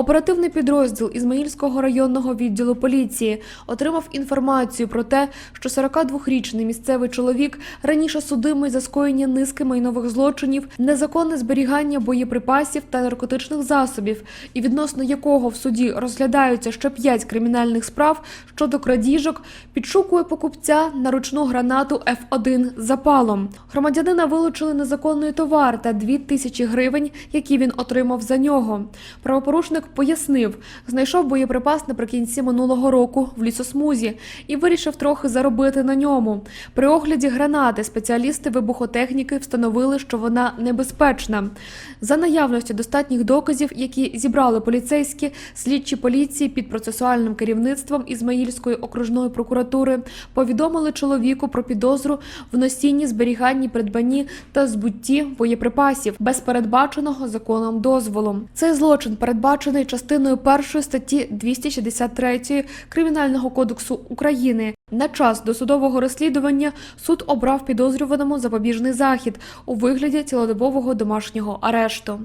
Оперативний підрозділ Ізмаїльського районного відділу поліції отримав інформацію про те, що 42-річний місцевий чоловік раніше судимий за скоєння низки майнових злочинів, незаконне зберігання боєприпасів та наркотичних засобів, і відносно якого в суді розглядаються ще п'ять кримінальних справ щодо крадіжок, підшукує покупця на ручну гранату F1 з запалом. Громадянина вилучили незаконний товар та 2 тисячі гривень, які він отримав за нього. Правопорушник пояснив, знайшов боєприпас наприкінці минулого року в лісосмузі і вирішив трохи заробити на ньому. При огляді гранати спеціалісти вибухотехніки встановили, що вона небезпечна. За наявності достатніх доказів, які зібрали поліцейські, слідчі поліції під процесуальним керівництвом Ізмаїльської окружної прокуратури повідомили чоловіку про підозру в носінні, зберіганні, придбанні та збутті боєприпасів без передбаченого законом дозволу. Цей злочин передбачений частиною першої статті 263 Кримінального кодексу України. На час досудового розслідування суд обрав підозрюваному запобіжний захід у вигляді цілодобового домашнього арешту.